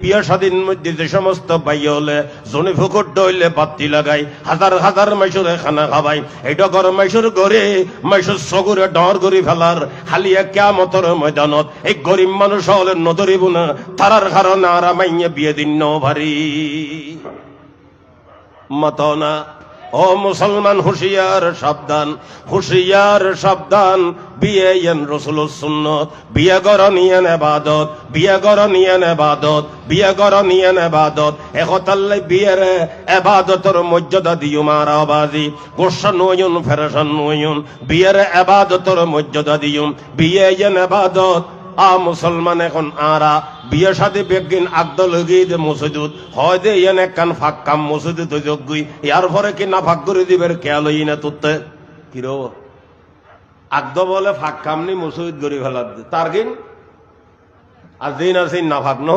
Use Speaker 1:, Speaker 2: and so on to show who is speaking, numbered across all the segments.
Speaker 1: বিয়া স্বাধীন মধ্যে যে সমস্ত বাই হলে জনে ফুকুর ডইলে বাতি লাগাই, হাজার হাজার মাইসুরে খানা খাবাই। এটা ঘর মাইসুর ঘরে মাইসুর সগুরে ডর গরি ফেলার হালিয়া কেমতর ময়দানত। এই গরিব মানুষ হলে নদরিব না, তারার কারণে আরা মাইয়ে বিয়ে দিন ন মত মতনা ও মুসলমান, হুশিয়ার, সাবধান। হুশিয়ার, সাবধান। বিয়ে রসুল সুন্নত। বিয়ে গর নিয়েন এবাদত বিয়ে গর নিয়েন এবাদত বিয়ে গর নিয়েন এবাদত একতাল্লে বিয়ের এবাদতর মর্যাদা দিও মারা বাজি গোসা নয়ুন, ফেরেশন নয়ুন। বিয়ের এবাদতর মর্যাদা দিও। বিয়ে ইয়েন এবাদত। আ মুসলমান এখন আরা, বিয়ে সাথে বেগিন আগদল গিয়ে মসজিদুত হয় দে ইয়ান একখান ফাঁক কাম মসজিদুত যোগ্যই, ইয়ার পরে কি না ফাঁক করে দিবের খেয়াল হই না তোরতে? কিরো আগদ বলে ফাঁক কাম নি মসজিদ গড়ি ফেলা তার গিন? আর দিন আছে না ফাঁক ন?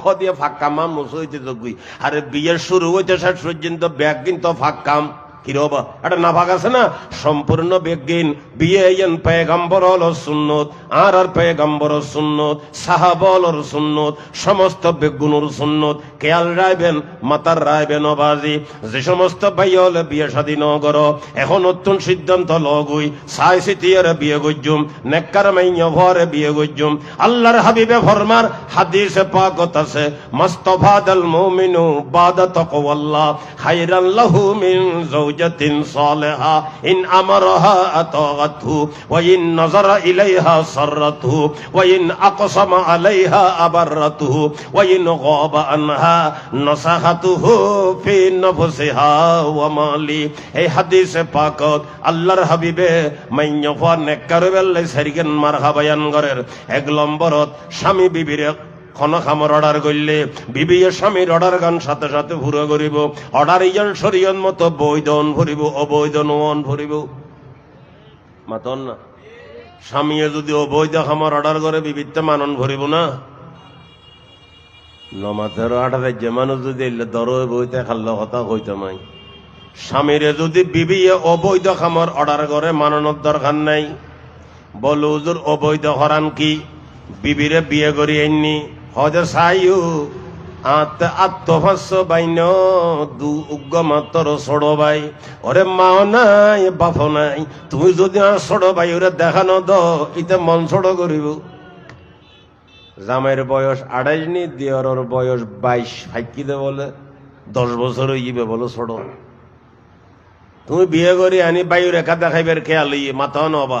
Speaker 1: খ দিয়ে ফাঁক কাম মসজিদ যোগ্যই। আরে বিয়ের শুরু হইতে শেষ পর্যন্ত ব্যাগ কিন্তু ফাঁক কাম কিরবা এটা নাফাক আছে না? সম্পূর্ণ বেগিন। বিয়ে ইয়েন পেগম্বর হল সুন্নত, আর আর পেগম্বর সুন্নত সাহাবলর সুন্নত, সমস্ত বেগুনুর সুন্নত। কেয়াল রাইবেন মাতার রাইবেন বাজি যে সমস্ত ভাই হলে বিয়ে শাদী নগর এখন নতুন সিদ্ধান্ত লগই। সাই সিটিয়ার বিয়ে গজ্জুম নেককার মাইয়া ভরে বিয়ে গজ্জুম আল্লাহর হাবিবে ফরমার, হাদিসে পাকত আছে, মস্তফাদাল মুমিনু বাদা তাকওয়াল্লাহ খাইরান লাহু মিন زوجة صالحة إن أمرها أطاعته وإن نظر إليها سرته وإن أقسم عليها أبرته وإن غاب عنها نصحته في نفسها ومالي এই হাদিসে পাকত আল্লাহর হাবিবে মাইন্যফা নেককার বেল্লাই সারিকেন মারহা বায়ান করের এক লম্বরত স্বামী বিবিরে খন খামর অর্ডার করলে বিবি স্বামীর অর্ডার গান সাথে সাথে ভুরো করিব। অর্ডার ইজন সরিয়ন মতো বৈধ অন ভরিব অবৈধ নন ভরিব। মাতন না। স্বামীয়ে যদি অবৈধ খামর অর্ডার করে বিবিতে মানন ভরিব না। নমাতের আঠারে যে মানুষ যদি এলে দর বইতে খাল্লা কথা মাই। স্বামীরে যদি বিবি অবৈধ খামর অর্ডার করে মাননের দরকার নাই। বল অবৈধ হরান কি? বিবিরে বিয়ে করি আইনি হজর সাইউ আত আত্মভাষ্য বাইন, দু উগ্র মাত্র ছোড় ভাই ওরে মাও নাই, বাপ নাই, তুমি যদি আর ছোড় ভাই ওরে দেখানো দ ইতে মন ছোড় করিব। জামাইয়ের বয়স আড়াইশ নি, দিয়রের বয়স বাইশ ফাইকি দে বলে, দশ বছর হইবে বলো ছোড় তুমি বিয়ে করি আনি বায়ু রেখা দেখাইবার খেয়াল ইয়ে মাথা নবা।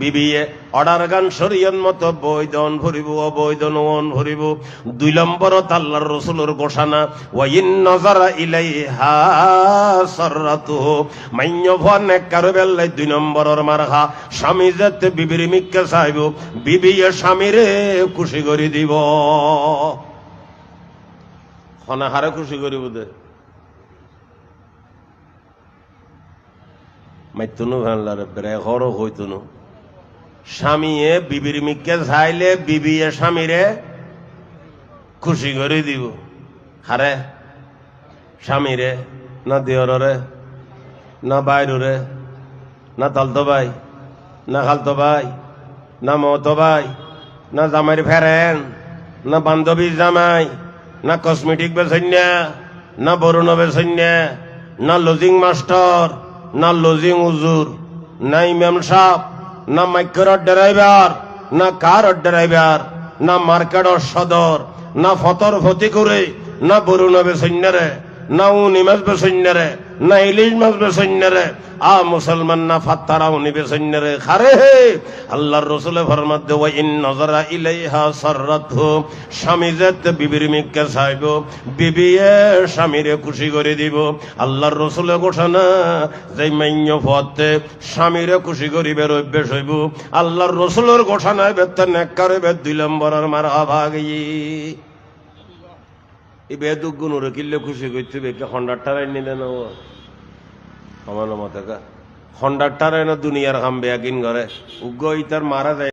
Speaker 1: বিবিয়ে অর্ডার গান শরীয়ন মতো বৈদন ভরিব অবৈধ নন ভরিব। দুই নম্বরত আল্লাহর রসুলের ঘোষণা ওয়াইন নজারা ইলাইহা সররাতুহু মাইন্য ভন কারও বেল্লাই দুই নম্বরের মারহা, স্বামী যাতে বিবির মিক্কে চাইব বিবিয়ে স্বামীরে খুশি করে দিব। খনা হারে খুশি করিব দে। মাইতুনু ভাল্লারে বেড়ে ঘরও হইতুনু। স্বামীয়ে বিবির মিককে চাইলে বিবিয়ে স্বামীরে খুশি করে দিব। হারে স্বামীরে না দিয়রে না বাইরে না তালতো ভাই না খালতো ভাই না মতো ভাই না জামাইর ফেরেন না বান্ধবী জামাই, না কসমেটিক বেসন্যা না বরুণ বেসন্যা না লজিং মাস্টার না লজিং উজুর না ইমাম সাহ না মাইক্রোর ড্রাইভার, না কার ড্রাইভার, না মার্কেটর সদর, না ফতর ফতি করে না বরুণ বেসৈন্যরে না উনি বেসৈন্যরে বেসন্যারে না ইলিশ মাছ বেসন্যারে আ মুসলমান না ফাত্তারা উনি বেসন্যারে খারে হে, আল্লাহর রসুলে ফরমাত দেওয়া ইন নজরা ইলাইহা সররাতহু, স্বামী যেতে বিবির মিককে চাইব বিবিয়ে স্বামীরে খুশি করে দিব। আল্লাহর রসুলে ঘোষণা যে মাইন্য ফতে স্বামীরে খুশি করিবে অভ্যেস হইব আল্লাহর রসুলের ঘোষণায় বেত্তা নেককারে বেদ দুই নম্বরের মারা ভাগি এই বেদুক গুণরে কিনলে খুশি করতে বেকে হন্ডারটার নিলে না ও। আমার মতে হন্ডারটার দুনিয়ার কাম বেয়াকিন করে উগ্র ইতার মারা যায়